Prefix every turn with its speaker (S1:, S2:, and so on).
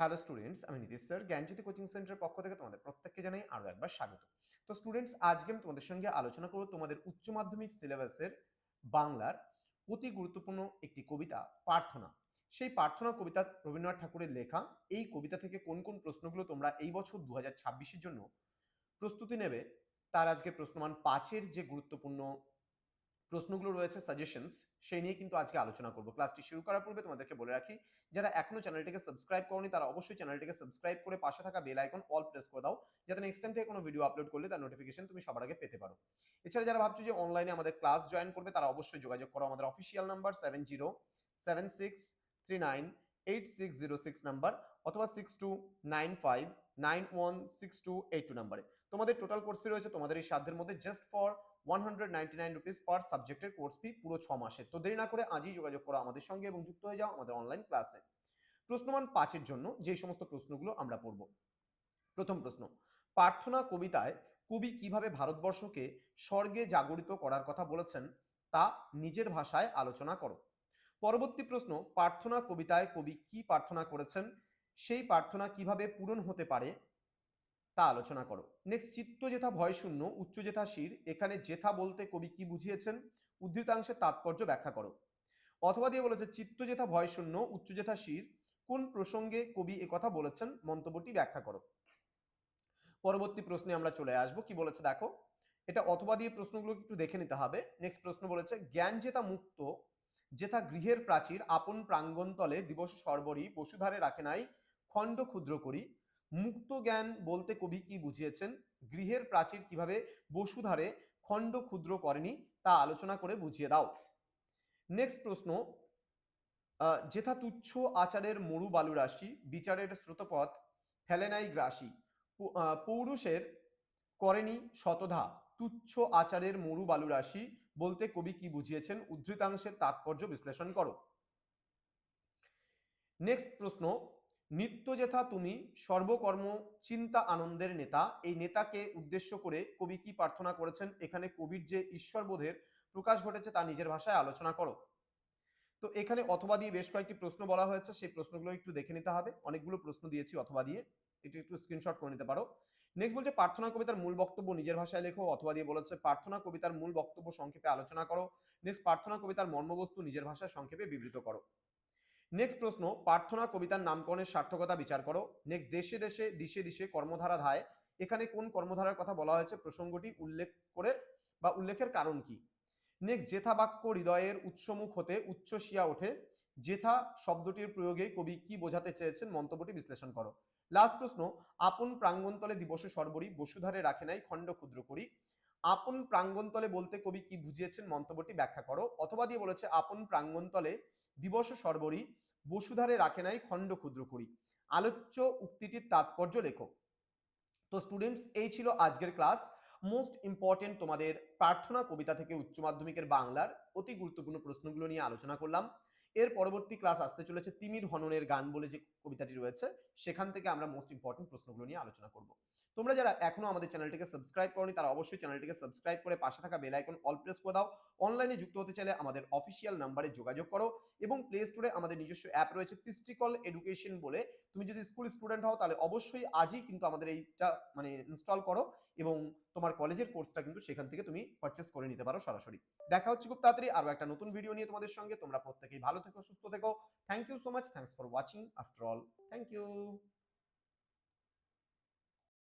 S1: Hello students আমি Nitish sir জ্ঞানজ্যোতি coaching সেন্টারের পক্ষ থেকে তোমাদের প্রত্যেককে জানাই আরও একবার স্বাগত। তো স্টুডেন্টস আজকে আমি তোমাদের সঙ্গে আলোচনা করব তোমাদের উচ্চ মাধ্যমিক সিলেবাসের বাংলার অতি গুরুত্বপূর্ণ একটি কবিতা, প্রার্থনা। সেই প্রার্থনা কবিতা রবীন্দ্রনাথ ঠাকুরের লেখা। এই কবিতা থেকে কোন কোন প্রশ্নগুলো তোমরা এই বছর দু হাজার জন্য প্রস্তুতি নেবে, তার আজকে প্রশ্নমান পাঁচের যে গুরুত্বপূর্ণ প্রশ্নগুলো রয়েছে সাজেশনস সেই নিয়ে কিন্তু আজকে আলোচনা করব। ক্লাসটি শুরু করার পূর্বে তোমাদেরকে বলে রাখি, যারা এখনও চ্যানেলটিকে সাবস্ক্রাইব করনি, তারা অবশ্যই চ্যানেলটিকে সাবস্ক্রাইব করে পাশে থাকা বেল আইকন অল প্রেস করে দাও, যাতে নেক্সট টাইম থেকে কোনো ভিডিও আপলোড করলে তার নোটিফিকেশন তুমি সবার আগে পেতে পারো। এছাড়া যারা ভাবছ যে অনলাইনে আমাদের ক্লাস জয়েন করবে, তারা অবশ্যই যোগাযোগ করো আমাদের official number seven zero seven six three nine eight six zero six number অথবা six two nine five nine one six two eight two নাম্বারে তোমাদের টোটাল কোর্স ফি রয়েছে তোমাদের এই সাধ্যের মধ্যে just for one hundred ninety nine rupees per সাবজেক্টের course ফি পুরো ছ মাসের তো দেরি না করে আজই যোগাযোগ করো আমাদের সঙ্গে এবং যুক্ত হয়ে যাও আমাদের অনলাইন ক্লাসে প্রশ্নমান পাঁচের জন্য যে সমস্ত প্রশ্নগুলো আমরা পড়ব। প্রথম প্রশ্ন, প্রার্থনা কবিতায় কবি কীভাবে ভারতবর্ষকে স্বর্গে জাগরিত করার কথা বলেছেন তা নিজের ভাষায় আলোচনা করো। পরবর্তী প্রশ্ন, প্রার্থনা কবিতায় কবি কি প্রার্থনা করেছেন? সেই প্রার্থনা কীভাবে পূরণ হতে পারে? তা আলোচনা করো। নেক্সট চিত্ত যেথা ভয় শূন্য উচ্চ যেথা শির, এখানে জেথা বলতে কবি কি বুঝিয়েছেন? উদ্ধৃতাংশের তাৎপর্য ব্যাখ্যা করো। অথবা দিয়ে বলেছে চিত্ত যেথা ভয় শূন্য উচ্চ যেথা শির, কোন প্রসঙ্গে কবি একথা বলেছেন? মন্তব্যটি ব্যাখ্যা করো। পরবর্তী প্রশ্নে আমরা চলে আসব। কি বলেছে দেখো? এটা অথবা দিয়ে প্রশ্নগুলো একটু দেখে নিতে হবে। নেক্সট প্রশ্ন বলেছে জ্ঞান যেটা মুক্ত যেথা গৃহের প্রাচীর, আপন প্রাঙ্গণতলে দিবস সর্বরী বসুধারে রাখে নাই, খণ্ড ক্ষুদ্র করি মুক্ত জ্ঞান বলতে কবি কি বুঝিয়েছেন? গৃহের প্রাচীর কীভাবে বসুধারে খণ্ড ক্ষুদ্র করেনি তা আলোচনা করে বুঝিয়ে দাও। নেক্সট প্রশ্ন যেথা তুচ্ছ আচারের মরু বালু রাশি, বিচারের স্রোতপথ ফেলে নাই গ্রাসী পৌরুষের করেনি শতধা, তুচ্ছ আচারের মরু বালু রাশি বলতে কবি কি বুঝিয়েছেন? উদ্ধৃতাংশের তাৎপর্য বিশ্লেষণ করো। নেক্সট প্রশ্ন নিত্য যেথা তুমি, সর্বকর্ম, চিন্তা, আনন্দের নেতা, এই নেতাকে উদ্দেশ্য করে কবি কি প্রার্থনা করেছেন? এখানে কবির যে ঈশ্বরবোধের প্রকাশ ঘটেছে তা নিজের ভাষায় আলোচনা করো। তো এখানে অথবা দিয়ে বেশ কয়েকটি প্রশ্ন বলা হয়েছে, সেই প্রশ্নগুলো একটু দেখে নিতে হবে। অনেকগুলো প্রশ্ন দিয়েছি অথবা দিয়ে। একটু একটু স্ক্রিনশট করে নিতে পারো। নেক্সট বলছে, প্রার্থনা কবিতার মূল বক্তব্য নিজের ভাষায় লেখো, অথবা দিয়ে বলেছে, প্রার্থনা কবিতার মূল বক্তব্য সংক্ষেপে আলোচনা করো। নেক্সট প্রার্থনা কবিতার মর্মবস্তু নিজের ভাষায় সংক্ষেপে বিবৃত করো। নেক্সট প্রশ্ন, প্রার্থনা কবিতার নামকরণের সার্থকতা বিচার করো। নেক্সট দেশে দেশে, দিশে দিশে কর্মধারা ধায় এখানে কোন কর্মধারার কথা বলা হয়েছে? প্রসঙ্গটি উল্লেখ করে বা উল্লেখের কারণ কি? নেক্সট জেথা বাক্য হৃদয়ের উৎসমুখ হতে উচ্ছ্বসিয়া ওঠে জেথা শব্দটির প্রয়োগে কবি কি বোঝাতে চেয়েছেন মন্তব্যটি বিশ্লেষণ করো। লাস্ট প্রশ্ন, আপন প্রাঙ্গণতলে দিবস সর্বরী বসুধারে রাখে নাই খণ্ড ক্ষুদ্র করি। আপন প্রাঙ্গণতলে বলতে কবি কি বুঝিয়েছেন মন্তব্যটি ব্যাখ্যা করো। অথবা দিয়ে বলেছে, আপন প্রাঙ্গণতলে দিবস সর্বরী বসুধারে রাখে নাই খণ্ড ক্ষুদ্র করি। আলোচ্য উক্তিটির তাৎপর্য লেখো। তো স্টুডেন্টস এই ছিল আজকের ক্লাস মোস্ট ইম্পর্টেন্ট তোমাদের প্রার্থনা কবিতা থেকে উচ্চ মাধ্যমিকের বাংলার অতি গুরুত্বপূর্ণ প্রশ্নগুলো নিয়ে আলোচনা করলাম। এর পরবর্তী ক্লাস আসতে চলেছে তিমির হননের গান বলে যে কবিতাটি রয়েছে, সেখান থেকে আমরা মোস্ট ইম্পর্টেন্ট প্রশ্নগুলো নিয়ে আলোচনা করব। তোমরা যারা এখনও আমাদের চ্যানেলটিকে সাবস্ক্রাইব করনি, তারা অবশ্যই চ্যানেলটিকে সাবস্ক্রাইব করে পাশে থাকা বেল আইকন অল প্রেস করে দাও। অনলাইনে যুক্ত হতে চাইলে আমাদের অফিসিয়াল নাম্বারে যোগাযোগ করো এবং প্লে স্টোরে আমাদের নিজস্ব অ্যাপ রয়েছে পিস্টিকল এডুকেশন বলে। তুমি যদি স্কুল স্টুডেন্ট হও তাহলে অবশ্যই আজই কিন্তু আমাদের এইটা মানে ইনস্টল করো এবং তোমার কলেজের কোর্সটা কিন্তু সেখান থেকে তুমি পারচেস করে নিতে পারো সরাসরি। দেখা হচ্ছে খুব তাড়াতাড়ি আরও একটা নতুন ভিডিও নিয়ে তোমাদের সঙ্গে। তোমরা প্রত্যেকেই ভালো থেকো, সুস্থ থেকো। Thank you so much thanks for watching after all thank you